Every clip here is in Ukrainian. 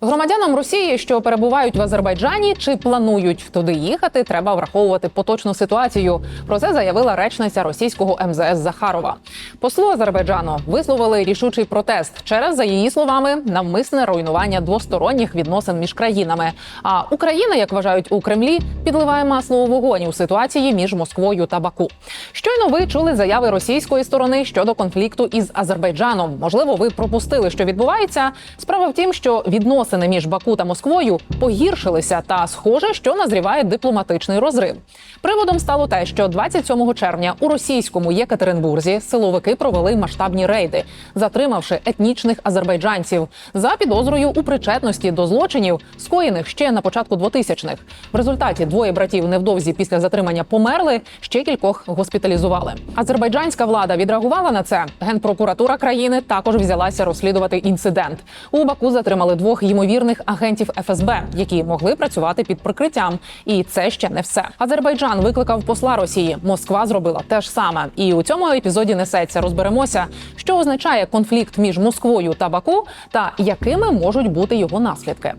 Громадянам Росії, що перебувають в Азербайджані чи планують туди їхати, треба враховувати поточну ситуацію. Про це заявила речниця російського МЗС Захарова. Послу Азербайджану висловили рішучий протест через, за її словами, навмисне руйнування двосторонніх відносин між країнами. А Україна, як вважають у Кремлі, підливає масло у вогонь у ситуації між Москвою та Баку. Щойно ви чули заяви російської сторони щодо конфлікту із Азербайджаном. Можливо, ви пропустили, що відбувається. Справа в тім, що відносини між Баку та Москвою погіршилися, та схоже, що назріває дипломатичний розрив. Приводом стало те, що 27 червня у російському Єкатеринбурзі силовики провели масштабні рейди, затримавши етнічних азербайджанців за підозрою у причетності до злочинів, скоєних ще на початку 2000-х. В результаті двоє братів невдовзі після затримання померли, ще кількох госпіталізували. Азербайджанська влада відреагувала на це. Генпрокуратура країни також взялася розслідувати інцидент. У Баку затримали двох ймовірних агентів ФСБ, які могли працювати під прикриттям. І це ще не все. Азербайджан викликав посла Росії. Москва зробила те ж саме. І у цьому епізоді несеться. Розберемося, що означає конфлікт між Москвою та Баку, та якими можуть бути його наслідки.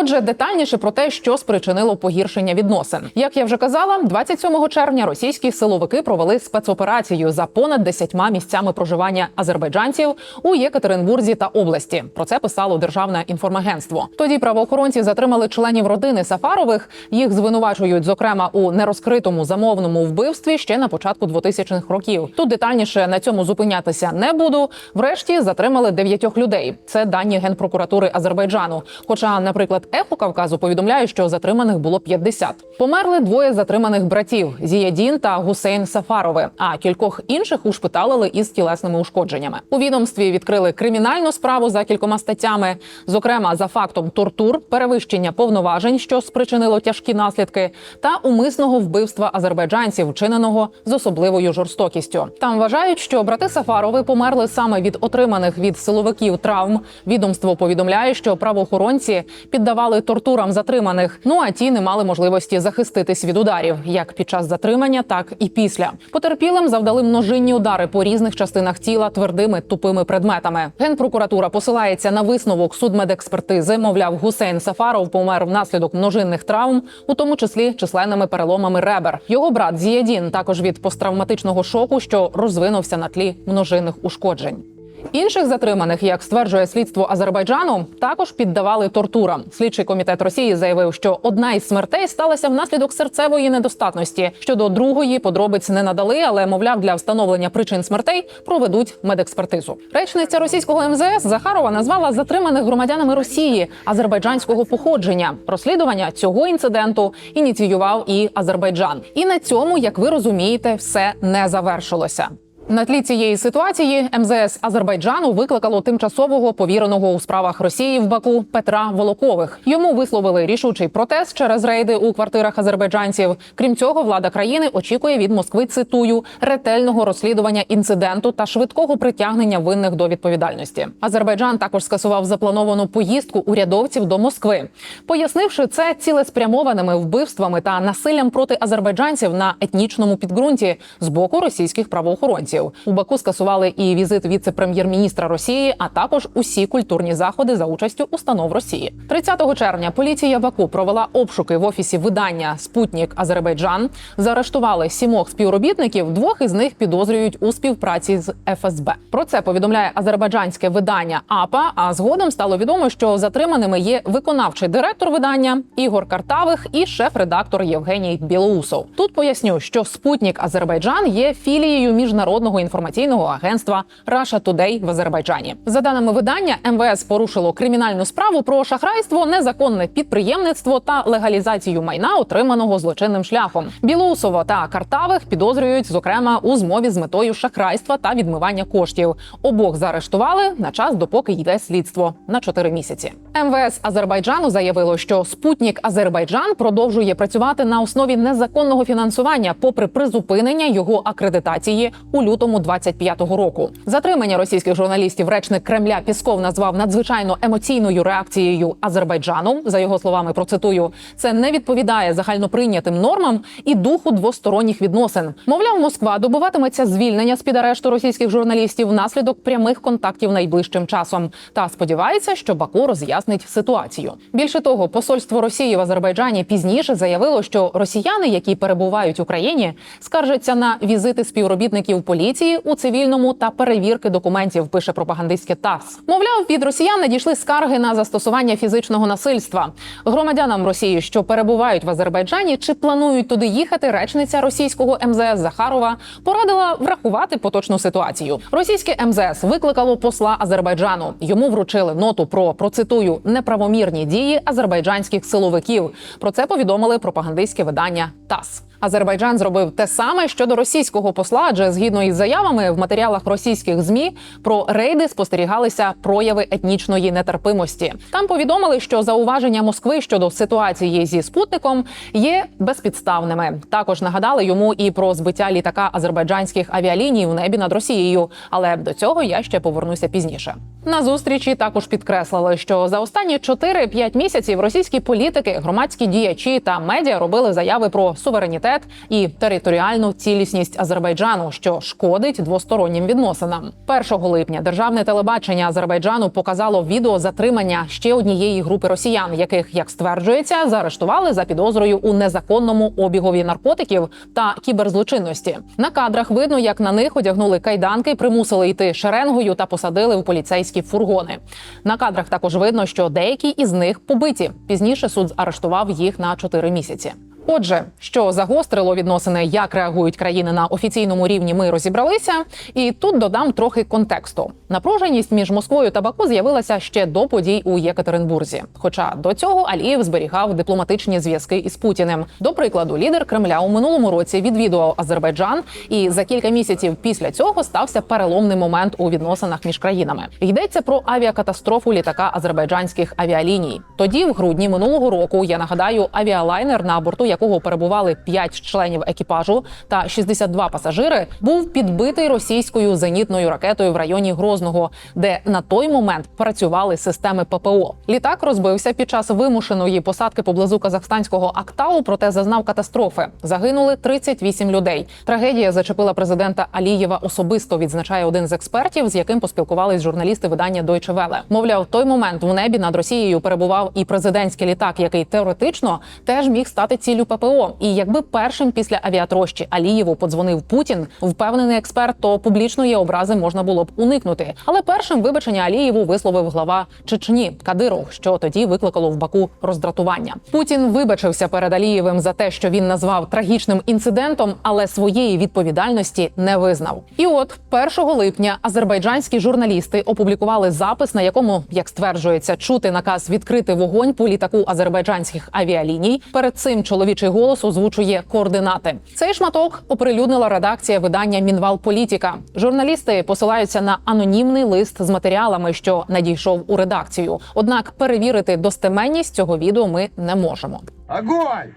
Отже, детальніше про те, що спричинило погіршення відносин. Як я вже казала, 27 червня російські силовики провели спецоперацію за понад 10 місцями проживання азербайджанців у Єкатеринбурзі та області. Про це писало державне інформагентство. Тоді правоохоронці затримали членів родини Сафарових. Їх звинувачують, зокрема, у нерозкритому замовному вбивстві ще на початку 2000-х років. Тут детальніше на цьому зупинятися не буду. Врешті затримали дев'ятьох людей. Це дані генпрокуратури Азербайджану. Хоча, наприклад, ехо Кавказу повідомляє, що затриманих було 50. Померли двоє затриманих братів Зіядін та Гусейн Сафарови. А кількох інших ушпиталили із тілесними ушкодженнями. У відомстві відкрили кримінальну справу за кількома статтями, зокрема за фактом тортур, перевищення повноважень, що спричинило тяжкі наслідки, та умисного вбивства азербайджанців, вчиненого з особливою жорстокістю. Там вважають, що брати Сафарови померли саме від отриманих від силовиків травм. Відомство повідомляє, що правоохоронці піддавали тортурам затриманих. Ну а ті не мали можливості захиститись від ударів, як під час затримання, так і після. Потерпілим завдали множинні удари по різних частинах тіла твердими тупими предметами. Генпрокуратура посилається на висновок судмедекспертизи. Мовляв, Гусейн Сафаров помер внаслідок множинних травм, у тому числі численними переломами ребер. Його брат Зієдін також від посттравматичного шоку, що розвинувся на тлі множинних ушкоджень. Інших затриманих, як стверджує слідство Азербайджану, також піддавали тортурам. Слідчий комітет Росії заявив, що одна із смертей сталася внаслідок серцевої недостатності. Щодо другої подробиць не надали, але мовляв, для встановлення причин смертей проведуть медекспертизу. Речниця російського МЗС Захарова назвала затриманих громадянами Росії азербайджанського походження. Розслідування цього інциденту ініціював і Азербайджан. І на цьому, як ви розумієте, все не завершилося. На тлі цієї ситуації МЗС Азербайджану викликало тимчасового повіреного у справах Росії в Баку Петра Волокових. Йому висловили рішучий протест через рейди у квартирах азербайджанців. Крім цього, влада країни очікує від Москви цитую ретельного розслідування інциденту та швидкого притягнення винних до відповідальності. Азербайджан також скасував заплановану поїздку урядовців до Москви, пояснивши це цілеспрямованими вбивствами та насиллям проти азербайджанців на етнічному підґрунті з боку російських правоохоронців. У Баку скасували і візит віце-прем'єр-міністра Росії, а також усі культурні заходи за участю установ Росії. 30 червня поліція Баку провела обшуки в офісі видання Спутнік Азербайджан. Заарештували сімох співробітників. Двох із них підозрюють у співпраці з ФСБ. Про це повідомляє азербайджанське видання АПА. А згодом стало відомо, що затриманими є виконавчий директор видання Ігор Картавих і шеф-редактор Євгеній Білоусов. Тут поясню, що Спутнік Азербайджан є філією міжнародного інформаційного агентства Russia Today в Азербайджані. За даними видання, МВС порушило кримінальну справу про шахрайство, незаконне підприємництво та легалізацію майна, отриманого злочинним шляхом. Білоусово та Картавих підозрюють, зокрема, у змові з метою шахрайства та відмивання коштів. Обох заарештували на час, допоки йде слідство на 4 місяці. МВС Азербайджану заявило, що Спутнік Азербайджан продовжує працювати на основі незаконного фінансування, попри призупинення його акредитації у лютому 25-го року. Затримання російських журналістів речник Кремля Пісков назвав надзвичайно емоційною реакцією Азербайджану. За його словами, процитую, це не відповідає загальноприйнятим нормам і духу двосторонніх відносин. Мовляв, Москва добуватиметься звільнення з під арешту російських журналістів внаслідок прямих контактів найближчим часом та сподівається, що Баку роз'яснить ситуацію. Більше того, посольство Росії в Азербайджані пізніше заявило, що росіяни, які перебувають в Україні, скаржаться на візити співробітників поліції у цивільному та перевірки документів. Пише пропагандистське ТАСС. Мовляв, від росіян надійшли скарги на застосування фізичного насильства громадянам Росії, що перебувають в Азербайджані, чи планують туди їхати. Речниця російського МЗС Захарова порадила врахувати поточну ситуацію. Російське МЗС викликало посла Азербайджану. Йому вручили ноту про процитую неправомірні дії азербайджанських силовиків. Про це повідомили пропагандистське видання ТАСС. Азербайджан зробив те саме щодо російського посла, адже згідно із заявами в матеріалах російських змі про рейди спостерігалися прояви етнічної нетерпимості. Там повідомили, що зауваження Москви щодо ситуації зі спутником є безпідставними. Також нагадали йому і про збиття літака азербайджанських авіаліній у небі над Росією. Але до цього я ще повернуся пізніше. На зустрічі також підкреслили, що за останні 4-5 місяців російські політики, громадські діячі та медіа робили заяви про суверенітет і територіальну цілісність Азербайджану, що шкодить двостороннім відносинам. 1 липня державне телебачення Азербайджану показало відео затримання ще однієї групи росіян, яких, як стверджується, заарештували за підозрою у незаконному обігові наркотиків та кіберзлочинності. На кадрах видно, як на них одягнули кайданки, примусили йти шеренгою та посадили в поліцейські фургони. На кадрах також видно, що деякі із них побиті. Пізніше суд заарештував їх на 4 місяці. Отже, що загострило відносини, як реагують країни на офіційному рівні, ми розібралися. І тут додам трохи контексту. Напруженість між Москвою та Баку з'явилася ще до подій у Єкатеринбурзі. Хоча до цього Алієв зберігав дипломатичні зв'язки із Путіним. До прикладу, лідер Кремля у минулому році відвідував Азербайджан, і за кілька місяців після цього стався переломний момент у відносинах між країнами. Йдеться про авіакатастрофу літака азербайджанських авіаліній. Тоді, в грудні минулого року, я нагадаю, авіалайнер на борту якого перебували 5 членів екіпажу та 62 пасажири, був підбитий російською зенітною ракетою в районі Грозного, де на той момент працювали системи ППО. Літак розбився під час вимушеної посадки поблизу казахстанського Актау, проте зазнав катастрофи. Загинули 38 людей. Трагедія зачепила президента Алієва особисто. Відзначає один з експертів, з яким поспілкувались журналісти видання Deutsche Welle. Мовляв, в той момент в небі над Росією перебував і президентський літак, який теоретично теж міг стати ціллю ППО. І якби першим після авіатрощі Алієву подзвонив Путін, впевнений експерт, то публічної образи можна було б уникнути. Але першим вибачення Алієву висловив глава Чечні Кадиров, що тоді викликало в Баку роздратування. Путін вибачився перед Алієвим за те, що він назвав трагічним інцидентом, але своєї відповідальності не визнав. І от 1 липня азербайджанські журналісти опублікували запис, на якому, як стверджується, чути наказ відкрити вогонь по літаку азербайджанських авіаліній. Перед цим чоловічий голос озвучує координати. Цей шматок оприлюднила редакція видання Мінвалполітіка. Журналісти посилаються на анонімний лист з матеріалами, що надійшов у редакцію. Однак перевірити достеменність цього відео ми не можемо. Огонь!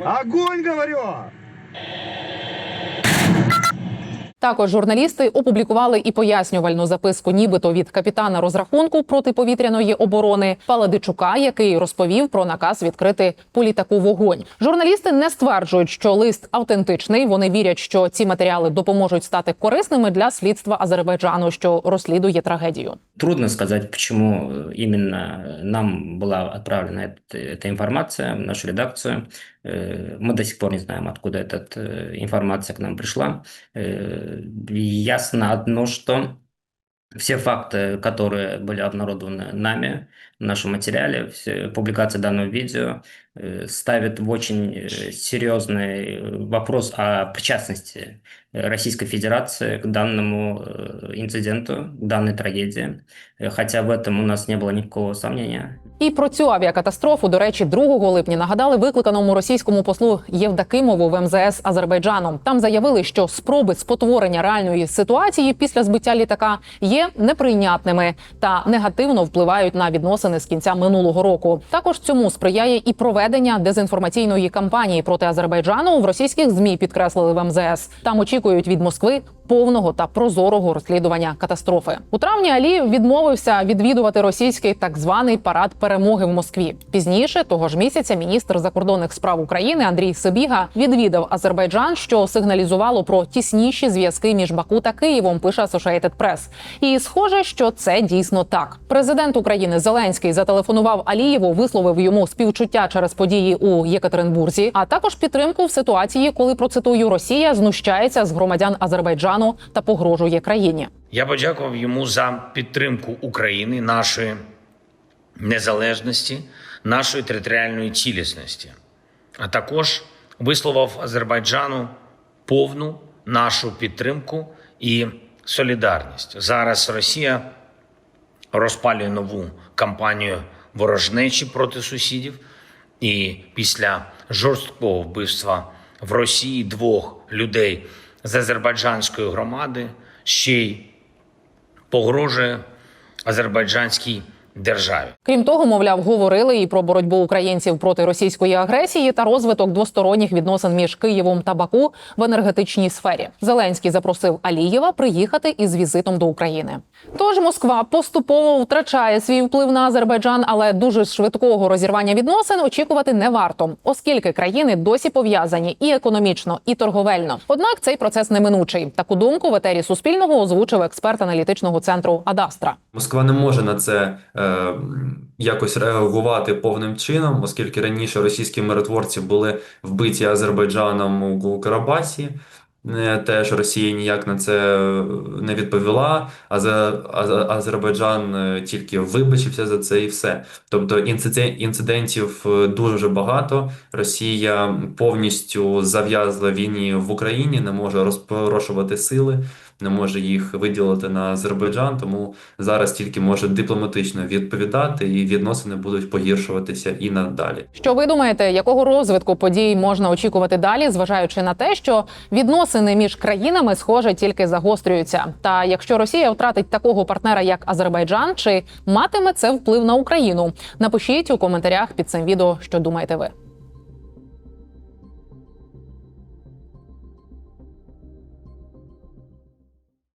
Огонь, говорю! Також журналісти опублікували і пояснювальну записку, нібито від капітана розрахунку протиповітряної оборони Паладичука, який розповів про наказ відкрити по літаку вогонь. Журналісти не стверджують, що лист автентичний. Вони вірять, що ці матеріали допоможуть стати корисними для слідства Азербайджану, що розслідує трагедію. Трудно сказать, почему именно нам была отправлена эта, эта информация в нашу редакцию. Э, Мы до сих пор не знаем, откуда эта э, информация к нам пришла. Э, Ясно одно, что все факты, которые были обнародованы нами в нашем материале, все, публикация данного видео э, ставит в очень э, серьезный вопрос о причастности Российской Федерации к данному э, инциденту, к данной трагедии. Э, Хотя в этом у нас не было никакого сомнения. І про цю авіакатастрофу, до речі, 2 липня нагадали викликаному російському послу Євдакимову в МЗС Азербайджану. Там заявили, що спроби спотворення реальної ситуації після збиття літака є неприйнятними та негативно впливають на відносини відносини з кінця минулого року. Також цьому сприяє і проведення дезінформаційної кампанії проти Азербайджану в російських змі підкреслили в МЗС. Там очікують від Москви повного та прозорого розслідування катастрофи. У травні Алієв відмовився відвідувати російський так званий парад перемоги в Москві. Пізніше того ж місяця міністр закордонних справ України Андрій Сибіга відвідав Азербайджан, що сигналізувало про тісніші зв'язки між Баку та Києвом. Пише Associated Press. І схоже, що це дійсно так. Президент України Зеленський зателефонував Алієву, висловив йому співчуття через події у Єкатеринбурзі, а також підтримку в ситуації, коли процитую Росія знущається з громадян Азербайджану та погрожує країні. Я подякував йому за підтримку України, нашої незалежності, нашої територіальної цілісності, а також висловив Азербайджану повну нашу підтримку і солідарність. Зараз Росія розпалює нову кампанію ворожнечі проти сусідів, і після жорсткого вбивства в Росії двох людей з азербайджанської громади ще й погрожує азербайджанській державі. Крім того, мовляв, говорили і про боротьбу українців проти російської агресії та розвиток двосторонніх відносин між Києвом та Баку в енергетичній сфері. Зеленський запросив Алієва приїхати із візитом до України. Тож Москва поступово втрачає свій вплив на Азербайджан, але дуже швидкого розірвання відносин очікувати не варто, оскільки країни досі пов'язані і економічно, і торговельно. Однак цей процес неминучий. Таку думку в етері Суспільного озвучив експерт аналітичного центру Адастра. Москва не може на це е, якось реагувати повним чином, оскільки раніше російські миротворці були вбиті Азербайджаном у, Карабасі. Е, Теж Росія ніяк на це не відповіла, а Азербайджан е, тільки вибачився за це і все. Тобто інцидентів е, дуже багато. Росія повністю зав'язла війні в Україні, не може розпорошувати сили, не може їх виділити на Азербайджан, тому зараз тільки може дипломатично відповідати, і відносини будуть погіршуватися і надалі. Що ви думаєте, якого розвитку подій можна очікувати далі, зважаючи на те, що відносини між країнами схоже тільки загострюються? Та якщо Росія втратить такого партнера, як Азербайджан, чи матиме це вплив на Україну? Напишіть у коментарях під цим відео, що думаєте ви.